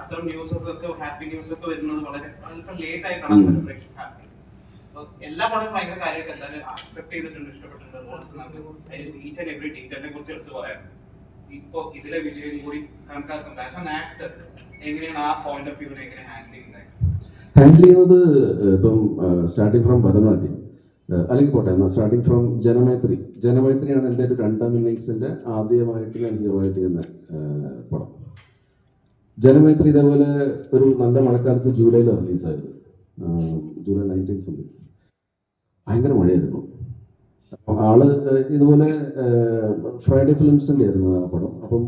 അത്തരം ന്യൂസസ് ഒക്കെ happy news ഒക്കെ വരുന്നത് വളരെ ലേറ്റ് ആയിട്ടാണ് സെലിബ്രേഷൻ ഹാപ്പി എല്ലാ പടവും ഭയങ്കര കാര്യമായിട്ട് എല്ലാവരും അക്സെപ്റ്റ് ചെയ്തിട്ടുണ്ട് ഇഷ്ടപ്പെട്ടിട്ടുണ്ട്. ഈച്ച് ആൻഡ് എവറി ഡീറ്റെയിലിനെ കുറിച്ച് എടുത്ത് പറയാം. ഇപ്പൊ ഇതിലെ വിജയം കൂടി കണക്കാക്കുന്നത് ആസ് ആൻ ആക്ടർ എങ്ങനെയാണ് ആ പോയിന്റ് ഓഫ് വ്യൂവിനെ എങ്ങനെ ഹാൻഡിൽ ചെയ്യുന്നത്? ഹാൻഡിൽ ചെയ്യുന്നത് ഇപ്പം സ്റ്റാർട്ടിങ് ഫ്രം ഭരതനാട്യം. അല്ലെങ്കിൽ പോട്ടെ എന്നാൽ സ്റ്റാർട്ടിങ് ഫ്രം ജനമൈത്രി. ജനമൈത്രിയാണ് എന്റെ ഒരു രണ്ടാം ഇന്നിങ്സിന്റെ ആദ്യമായിട്ട് ഞാൻ ഹീറോ ആയിട്ട് ചെയ്യുന്ന പടം. ജനമൈത്രി ഇതേപോലെ ഒരു നല്ല മഴക്കാലത്ത് ജൂലൈയിൽ ഏഹ്, ജൂലൈ നയന്റീൻ സംതിങ് ഭയങ്കര മഴയായിരുന്നു. അപ്പം ആൾ ഇതുപോലെ ഫ്രൈഡേ ഫിലിംസിന്റെ ആയിരുന്നു ആ പടം. അപ്പം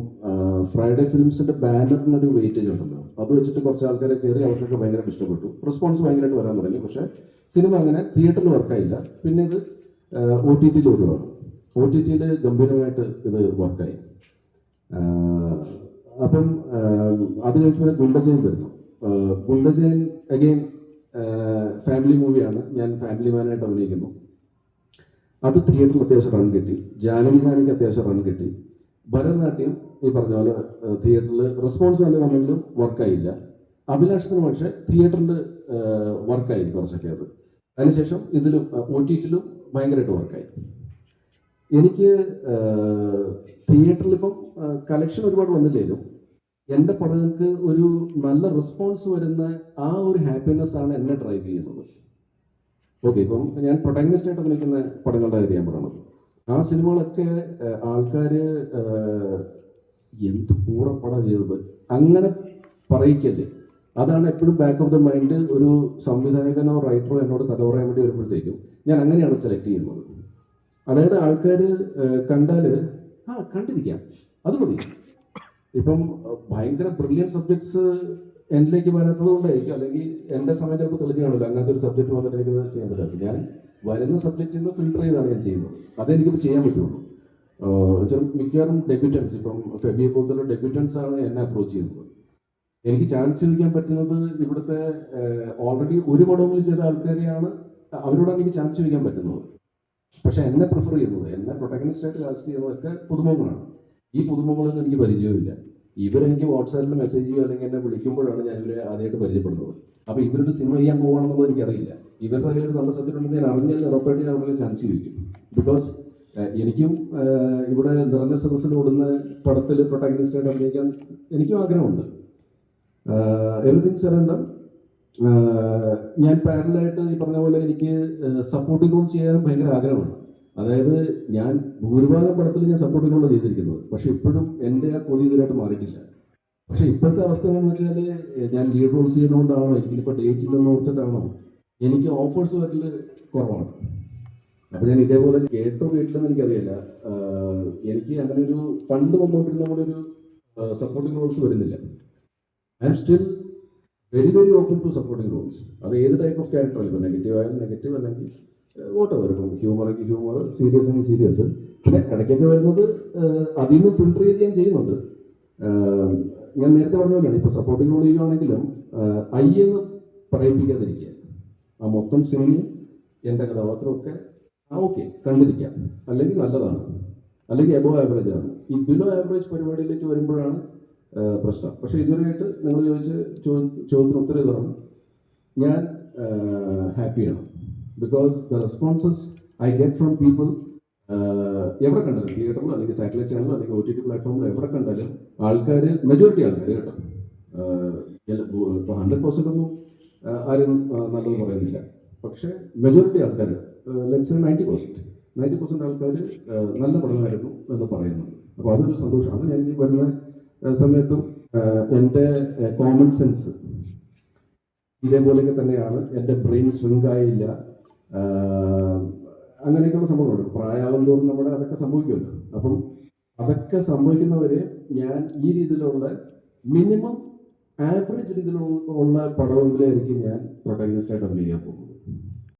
ഫ്രൈഡേ ഫിലിംസിന്റെ ബാനറിനൊരു വെയിറ്റേജ് ഉണ്ടല്ലോ. അത് വെച്ചിട്ട് കുറച്ച് ആൾക്കാരെ കയറി അവർക്കൊക്കെ ഭയങ്കരമായിട്ട് ഇഷ്ടപ്പെട്ടു. റെസ്പോൺസ് ഭയങ്കരമായിട്ട് വരാൻ തുടങ്ങി. പക്ഷേ സിനിമ അങ്ങനെ തിയേറ്ററിൽ വർക്കായില്ല പിന്നെ ഇത് ഒ ടി ടിയിൽ വരുവാണ് ഒ ടി ടിയിൽ ഗംഭീരമായിട്ട് ഇത് വർക്കായി അപ്പം അത് പിന്നെ ഗുണ്ടജയൻ വരുന്നു. ഗുണ്ടജയൻ അഗെയിൻ ഫാമിലി മൂവിയാണ് ഞാൻ ഫാമിലി മാനായിട്ട് അഭിനയിക്കുന്നു. അത് തിയേറ്ററിൽ അത്യാവശ്യം റൺ കിട്ടി. ജാനകി ജാനയ്ക്ക് അത്യാവശ്യം റൺ കിട്ടി. ഭരതനാട്യം ഈ പറഞ്ഞ പോലെ തിയേറ്ററിൽ റെസ്പോൺസ് നല്ല വന്നെങ്കിലും വർക്കായില്ല അഭിലാഷത്തിന് പക്ഷേ തിയേറ്ററിൽ വർക്കായി കുറച്ചൊക്കെ അത്. അതിനുശേഷം ഇതിലും ഒ ടി ടിയിലും ഭയങ്കരമായിട്ട് വർക്കായി എനിക്ക് തിയേറ്ററിൽ ഇപ്പം കളക്ഷൻ ഒരുപാട് വന്നില്ലേലും എന്റെ പടങ്ങൾക്ക് ഒരു നല്ല റെസ്പോൺസ് വരുന്ന ആ ഒരു ഹാപ്പിനെസ് ആണ് എന്നെ ഡ്രൈവ് ചെയ്യുന്നത്. ഓക്കെ ഇപ്പം ഞാൻ പ്രൊട്ടാഗനിസ്റ്റ് ആയിട്ട് അഭിനയിക്കുന്ന പടങ്ങളുടെ കാര്യം ഞാൻ പറയണത്. ആ സിനിമകളൊക്കെ ആൾക്കാർ എന്ത് പൂറപ്പടം ചെയ്തത്? അങ്ങനെ പറയിക്കല്ലേ? അതാണ് എപ്പോഴും ബാക്ക് ഓഫ് ദ മൈൻഡ് ഒരു സംവിധായകനോ റൈറ്ററോ എന്നോട് കഥ പറയാൻ വേണ്ടി വരുമ്പോഴത്തേക്കും ഞാൻ അങ്ങനെയാണ് സെലക്ട് ചെയ്യുന്നത്. അതായത് ആൾക്കാർ കണ്ടാൽ ആ കണ്ടിരിക്കാം. അത് മതി. ഇപ്പം ഭയങ്കര ബ്രില്യൻ സബ്ജക്ട്സ് എന്നിലേക്ക് വരാത്തത് കൊണ്ടായിരിക്കും. അല്ലെങ്കിൽ എന്റെ സമയം ചിലപ്പോൾ തെളിഞ്ഞു കാണില്ല അങ്ങനത്തെ ഒരു സബ്ജക്ട് വന്നിട്ട് എനിക്കത് ചെയ്യാൻ പറ്റാത്ത ഞാൻ വരുന്ന സബ്ജക്റ്റിൽ നിന്ന് ഫിൽട്ടർ ചെയ്താണ് ഞാൻ ചെയ്യുന്നത്. അതേ എനിക്കിപ്പോൾ ചെയ്യാൻ പറ്റുള്ളൂ. ചില മിക്കവാറും ഡെബ്യൂട്ടൻസ് ഇപ്പം ഫെബിയെ പോലത്തെ ഡെബ്യൂട്ടൻസ് ആണ് എന്നെ അപ്രോച്ച് ചെയ്യുന്നത്. എനിക്ക് ചാൻസ് ചോദിക്കാൻ പറ്റുന്നത് ഇവിടുത്തെ ഓൾറെഡി ഒരു പടവും ചെയ്ത ആൾക്കാരെയാണ് അവരോടാണ് എനിക്ക് ചാൻസ് ചോദിക്കാൻ പറ്റുന്നത്. പക്ഷെ എന്നെ പ്രിഫർ ചെയ്യുന്നത് എന്നെ പ്രൊട്ടഗനിസ്റ്റ് ആയിട്ട് കാസ്റ്റ് ചെയ്യുന്നതൊക്കെ പുതുമുഖങ്ങളാണ്. ഈ പുതുമുഖങ്ങളൊന്നും എനിക്ക് പരിചയമില്ല ഇവരെനിക്ക് വാട്സാപ്പിൽ മെസ്സേജ് ചെയ്യുക അല്ലെങ്കിൽ എന്നെ വിളിക്കുമ്പോഴാണ് ഞാൻ ഇവരെ ആദ്യമായിട്ട് പരിചയപ്പെടുന്നത്. അപ്പോൾ ഇവരൊരു സിനിമ ചെയ്യാൻ പോകണമെന്നുള്ളത് എനിക്കറിയില്ല. ഇവരുടെ കയ്യിൽ നല്ല സബ്ജക്ട് ഉണ്ടെങ്കിൽ ഞാൻ അറിഞ്ഞാൽ ഉറപ്പായിട്ട് ഞാൻ അവരുടെ ചാൻസ് ചോദിക്കും ബിക്കോസ് എനിക്കും ഇവിടെ നിറഞ്ഞ സദസ്സിൽ ഓടുന്ന പടത്തിൽ പ്രൊട്ടാഗനിസ്റ്റ് ആയിട്ട് അഭിനയിക്കാൻ എനിക്കും ആഗ്രഹമുണ്ട്. എവറിഥിങ് സെറണ്ടം ഞാൻ പാരലായിട്ട് ഈ പറഞ്ഞ പോലെ എനിക്ക് സപ്പോർട്ടിംഗ് റോൾ ചെയ്യാനും ഭയങ്കര ആഗ്രഹമാണ്. അതായത് ഞാൻ ഭൂരിഭാഗം പടത്തിൽ ഞാൻ സപ്പോർട്ടിംഗ് റോൾ ചെയ്തിരിക്കുന്നത്. പക്ഷെ ഇപ്പോഴും എന്റെ ആ കൊതി ഇതിലായിട്ട് മാറിയിട്ടില്ല. പക്ഷെ ഇപ്പോഴത്തെ അവസ്ഥ എന്ന് വെച്ചാൽ ഞാൻ ലീഡ് റോൾ ചെയ്യുന്നതുകൊണ്ടാണോ എനിക്കിപ്പോൾ ഡേറ്റ് ഇല്ലെന്ന് ഓർത്തിട്ടാണോ എനിക്ക് ഓഫേഴ്സ് വരൽ കുറവാണ്. അപ്പൊ ഞാൻ ഇതേപോലെ കേട്ടോ കേട്ടില്ലെന്ന് എനിക്കറിയില്ല. എനിക്ക് അങ്ങനെ ഒരു പണ്ട് വന്നുകൊണ്ടിരുന്ന പോലെ ഒരു സപ്പോർട്ടിംഗ് റോൾസ് വരുന്നില്ല. I am still very very open to supporting roles അത് ഏത് ടൈപ്പ് ഓഫ് ക്യാരക്ടർ ഇപ്പോൾ നെഗറ്റീവ് ആയാലും നെഗറ്റീവ് അല്ലെങ്കിൽ വോട്ട് ഇപ്പം ഹ്യൂമർ ഹ്യൂമർ സീരിയസ് ആണെങ്കിൽ സീരിയസ് പിന്നെ ഇടയ്ക്കൊക്കെ വരുന്നത് അതിൽ നിന്ന് ഫിൽട്ടർ ചെയ്ത് ഞാൻ ചെയ്യുന്നുണ്ട്. ഞാൻ നേരത്തെ പറഞ്ഞ പോലെയാണ്. ഇപ്പോൾ സപ്പോർട്ടിങ് റോൾ ചെയ്യുകയാണെങ്കിലും ഐ എന്ന് പറയിപ്പിക്കാതിരിക്കുക. ആ മൊത്തം സിനിമയും എന്റെ കഥാപാത്രമൊക്കെ ആ ഓക്കെ കണ്ടിരിക്കാം. അല്ലെങ്കിൽ നല്ലതാണ്. അല്ലെങ്കിൽ എബോ ആവറേജ് ആണ്. ഈ ബിലോ ആവറേജ് പരിപാടിയിലേക്ക് വരുമ്പോഴാണ് പ്രശ്നം. പക്ഷേ ഇതുവരെയായിട്ട് നിങ്ങൾ ചോദിച്ച ചോദ്യത്തിന് ഉത്തരം ഇതാണ്. ഞാൻ ഹാപ്പിയാണ് because the responses I get from people എവിടെ കണ്ടാലും തിയേറ്ററിലോ അല്ലെങ്കിൽ സാറ്റലൈറ്റ് ചാനലോ അല്ലെങ്കിൽ ഒ ടി ടി പ്ലാറ്റ്ഫോമിലോ എവിടെ കണ്ടാലും ആൾക്കാർ മെജോറിറ്റി ആൾക്കാർ കേട്ടോ. ഇപ്പോൾ ഹൺഡ്രഡ് പെർസെന്റ് ഒന്നും ആരും നല്ലത് പറയുന്നില്ല. പക്ഷേ മെജോറിറ്റി ആൾക്കാർ let's ninety percent ninety percent ആൾക്കാർ നല്ല പഠനമായിരുന്നു എന്ന് പറയുന്നു. അപ്പോൾ അതൊരു സന്തോഷമാണ് ഞാൻ ഈ വരുന്ന സമയത്തും എന്റെ കോമൺ സെൻസ് ഇതേപോലെയൊക്കെ തന്നെയാണ് എന്റെ ബ്രെയിൻ ശൃംഖായില്ല അങ്ങനെയൊക്കെയുള്ള സംഭവങ്ങളുണ്ട്. പ്രായമാകും തോറും നമ്മുടെ അതൊക്കെ സംഭവിക്കുമല്ലോ. അപ്പം അതൊക്കെ സംഭവിക്കുന്നവരെ ഞാൻ ഈ രീതിയിലുള്ള മിനിമം ആവറേജ് രീതിയിലുള്ള പടമെങ്കിലായിരിക്കും ഞാൻ പ്രൊട്ടഗനിസ്റ്റ് ആയിട്ട് അഭിനയിക്കാൻ പോകുന്നത്.